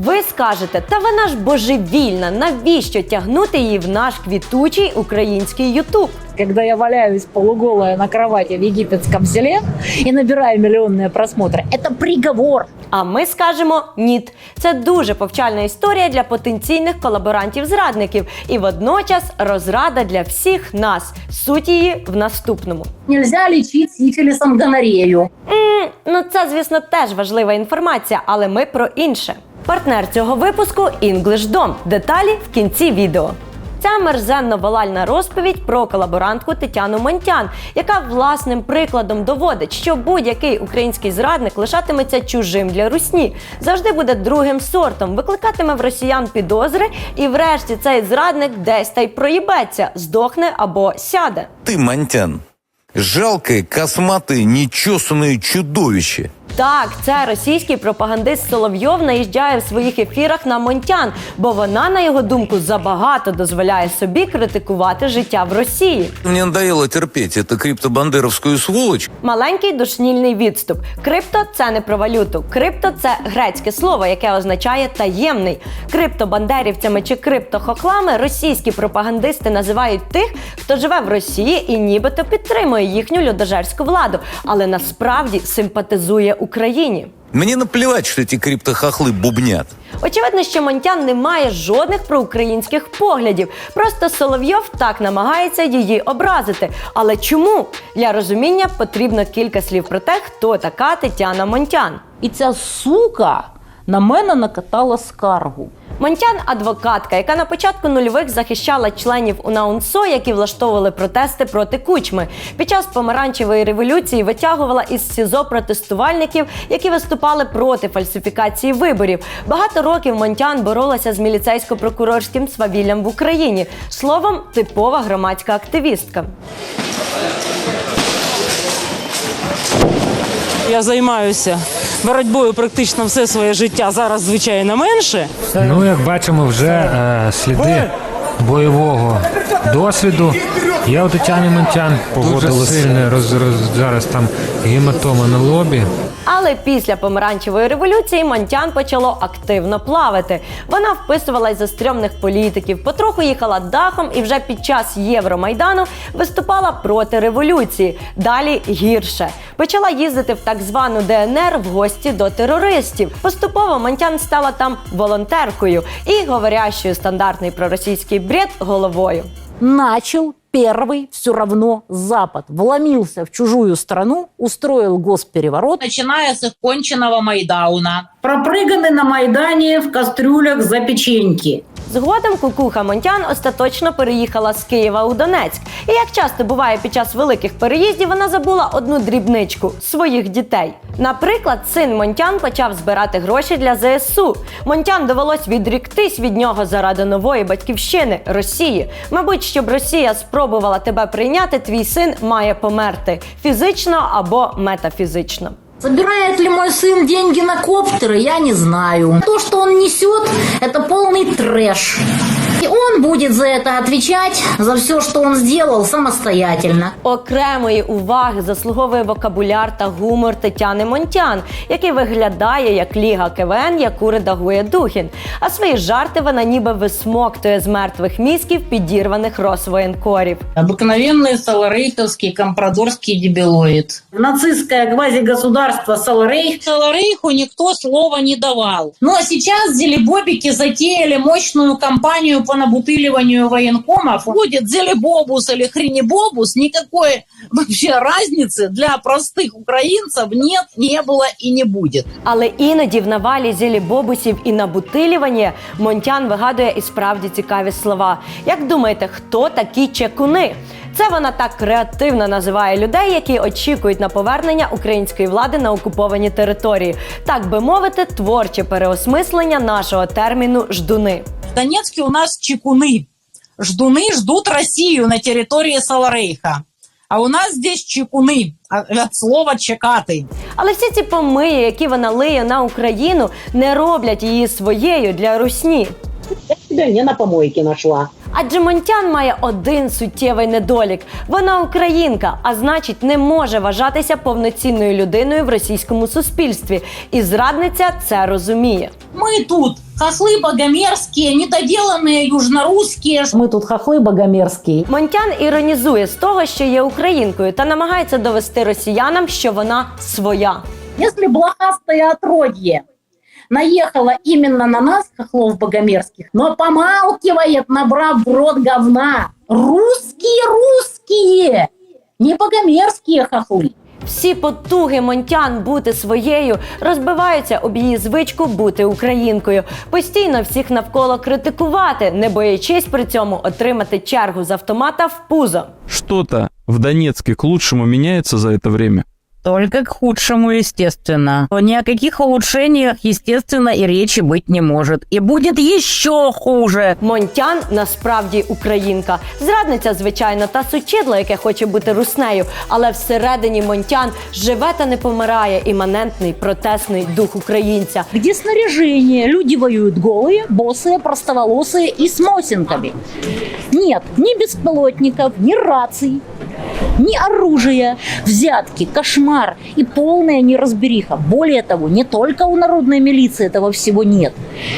Ви скажете, та вона ж божевільна, навіщо тягнути її в наш квітучий український Ютуб? Когда я валяюсь полуголая на кровати в египетском селе и набираю миллионные просмотры, это приговор. А ми скажемо ніт. Це дуже повчальна історія для потенційних колаборантів-зрадників і водночас розрада для всіх нас. Суть її в наступному. Нельзя лечить сифилисом гонорею. М, ну це, звісно, теж важлива інформація, але ми про інше. Партнер цього випуску EnglishDom. Деталі в кінці відео. Ця мерзенно-валальна розповідь про колаборантку Тетяну Монтян, яка власним прикладом доводить, що будь-який український зрадник лишатиметься чужим для русні, завжди буде другим сортом, викликатиме в росіян підозри, і врешті цей зрадник десь та й проїбеться, здохне або сяде. Ты, Монтян, жалкое, косматое, нечесанное чудовище. Так, це російський пропагандист Соловйов наїжджає в своїх ефірах на Монтян, бо вона, на його думку, забагато дозволяє собі критикувати життя в Росії. Мне надоело терпеть эту криптобандеровскую сволочь. Маленький душнільний відступ. Крипто це не про валюту. Крипто це грецьке слово, яке означає таємний. Криптобандерівцями чи криптохоклами російські пропагандисти називають тих, хто живе в Росії і нібито підтримує їхню людожерську владу, але насправді симпатизує Україні. Мені наплівать, що ті криптохахли бубнят. Очевидно, що Монтян не має жодних проукраїнських поглядів. Просто Соловйов так намагається її образити. Але чому? Для розуміння потрібно кілька слів про те, хто така Тетяна Монтян. І ця сука на мене накатала скаргу. Монтян адвокатка, яка на початку нульових захищала членів УНАУНСО, які влаштовували протести проти кучми. Під час помаранчевої революції витягувала із СІЗО протестувальників, які виступали проти фальсифікації виборів. Багато років Монтян боролася з міліцейсько-прокурорським свавіллям в Україні. Словом, типова громадська активістка. Я займаюся боротьбою практично все своє життя. Зараз, звичайно, менше. Ну, як бачимо, вже е, сліди бойового досвіду. Є у Тетяні Монтян дуже сильне роз, роз, зараз там гематома на лобі. Але після помаранчевої революції Монтян почало активно плавати. Вона вписувалась за стрьомних політиків, потроху їхала дахом і вже під час Євромайдану виступала проти революції. Далі гірше. Почала їздити в так звану ДНР в гості до терористів. Поступово Монтян стала там волонтеркою і говорящою стандартний проросійський бред головою. Начал первый все равно Запад. Вломился в чужую страну, устроил госпереворот. начиная с их конченного Майдауна. Пропрыганы на Майдане в кастрюлях за печеньки. Згодом Кукуха Монтян остаточно переїхала з Києва у Донецьк. І як часто буває під час великих переїздів, вона забула одну дрібничку своїх дітей. Наприклад, син Монтян почав збирати гроші для ЗСУ. Монтян довелось відріктись від нього заради нової батьківщини Росії. Мабуть, щоб Росія спробувала тебе прийняти, твій син має померти фізично або метафізично. Собирает ли мой сын деньги на коптеры, я не знаю. То, что он несет, это полный трэш. И он будет за это отвечать, за все, что он сделал самостоятельно. Окремої уваги заслуговує вокабуляр та гумор Тетяни Монтян, який виглядає як ліга КВН, яку редагує Духін. А свої жарти вона ніби висмоктує з мертвих мізків підірваних росвоєнкорів. Обыкновенный саларейховский компрадорский дебилоид. Нацистское квазигосударство Саларейх Саларейху никто слова не давал. Но сейчас зелебобики затеяли мощную кампанию по набутыливанию военкомов. Будет зелебобус или хренебобус, никакой вообще разницы для простых украинцев нет, не было и не будет. Але іноді в навалі зілі бобусів і набутилювання Монтян вигадує і справді цікаві слова. Як думаєте, хто такі чекуни? Це вона так креативно називає людей, які очікують на повернення української влади на окуповані території, так би мовити, творче переосмислення нашого терміну ждуни. В Донецке у нас чекуны. Ждуны ждут Россию на территории Саларейха. А у нас здесь чекуны а- от слова чекаты. Але всі ці помиї, які вона лиє на Україну, не роблять її своєю для русні. тебя не на помойке нашла. Адже Монтян має один суттєвий недолік: вона українка, а значить, не може вважатися повноцінною людиною в російському суспільстві. І зрадниця це розуміє. Мы тут хохлы богомерзкие, недоделанные южнорусские. Мы тут хохлы богомерзкие. Монтян іронізує з того, що є українкою, та намагається довести росіянам, що вона своя. Если блохастое отродье наехало именно на нас, хохлов богомерзких, но помалкивает, набрав в рот говна. Русские, русские, не богомерзкие хохлы. Всі потуги Монтян бути своєю розбиваються об її звичку бути українкою, постійно всіх навколо критикувати, не боячись при цьому отримати чергу з автомата в пузо. Что-то в Донецке к лучшему меняется за это время? Только к худшему, естественно. Ни о каких улучшениях, естественно, и речи быть не может. И будет еще хуже. Монтян насправді українка, зрадниця, звичайно, та сучидло, яке хоче бути руснею. Але всередині Монтян живе та не помирає іманентний протестний дух українця. Где снаряжение? Люди воюют голые, босые, простоволосые и с мосинками. Нет ни беспилотников, ни раций, ни оружия, взятки, кошмар и полная неразбериха. Более того, не только у народной милиции этого всего нет.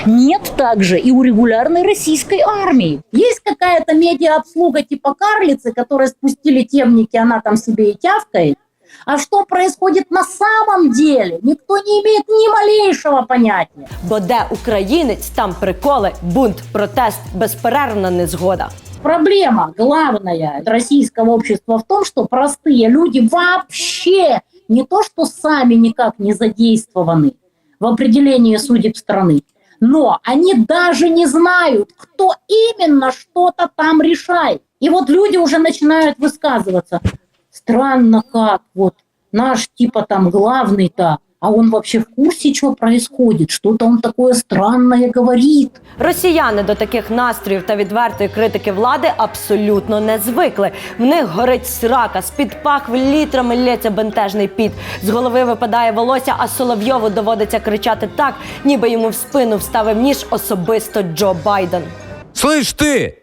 Нет также и у регулярной российской армии. Есть какая-то медиа-обслуга типа карлицы, которые спустили темники, она там себе и тявкает. А что происходит на самом деле, никто не имеет ни малейшего понятия. Бо де українець, там приколи, бунт, протест, безперервна незгода. Проблема главная российского общества в том, что простые люди вообще не то, что сами никак не задействованы в определении судеб страны, но они даже не знают, кто именно что-то там решает. И вот люди уже начинают высказываться. Странно как, вот наш типа там главный-то, а он вообще в курсе, что происходит, что-то он такое странное говорит. Росіяни до таких настроїв та відвертої критики влади абсолютно не звикли. В них горить срака, з-під пахв літрами лється бентежний піт. З голови випадає волосся, а Соловйову доводиться кричати так, ніби йому в спину вставив ніж особисто Джо Байден. Слышь ты,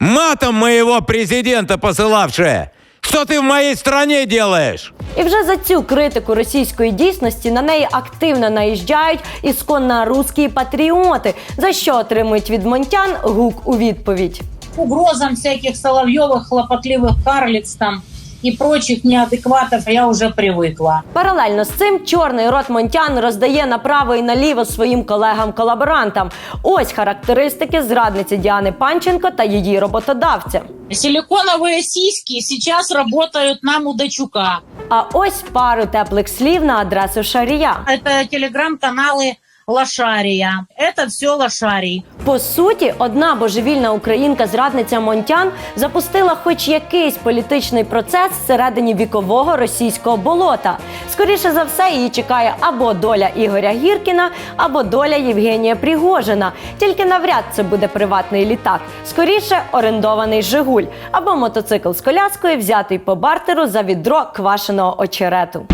матом моего президента посылавшая, что ты в моей стране делаешь? І вже за цю критику російської дійсності на неї активно наїжджають ісконно русські патріоти, за що отримують від монтян гук у відповідь. Угрозам всяких Соловьевых, хлопотливых карлиц там и прочих неадекватов я уже привыкла. Паралельно з цим чорний рот Монтян роздає направо і наліво своїм колегам-колаборантам. Ось характеристики зрадниці Діани Панченко та її роботодавця. Силиконовые сиськи сейчас работают на Мудачука. А ось пару теплих слів на адресу Шарія. Это телеграм-каналы Лошария. Это все Лошарий. По суті, одна божевільна українка-зрадниця Монтян запустила хоч якийсь політичний процес всередині вікового російського болота. Скоріше за все, її чекає або доля Ігоря Гіркіна, або доля Євгенія Пригожина. Тільки навряд це буде приватний літак. Скоріше орендований Жигуль або мотоцикл з коляскою, взятий по бартеру за відро квашеного очерету.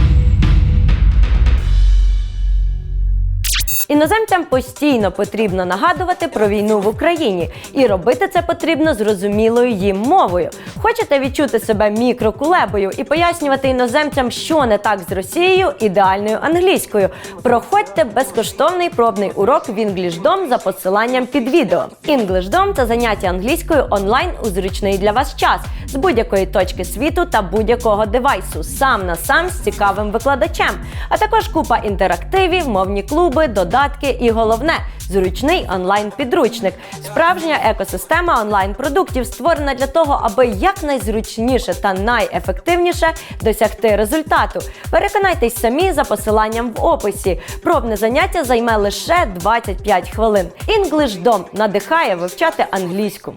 Іноземцям постійно потрібно нагадувати про війну в Україні, і робити це потрібно зрозумілою їм мовою. Хочете відчути себе мікрокулебою і пояснювати іноземцям, що не так з Росією, ідеальною англійською. Проходьте безкоштовний пробний урок в EnglishDom за посиланням під відео. EnglishDom – це заняття англійською онлайн у зручний для вас час з будь-якої точки світу та будь-якого девайсу, сам на сам з цікавим викладачем, а також купа інтерактивів, мовні клуби, додатки і головне зручний онлайн-підручник. Справжня екосистема онлайн-продуктів створена для того, аби якнайзручніше та найефективніше досягти результату. Переконайтесь самі за посиланням в описі. Пробне заняття займе лише 25 хвилин. EnglishDom надихає вивчати англійську.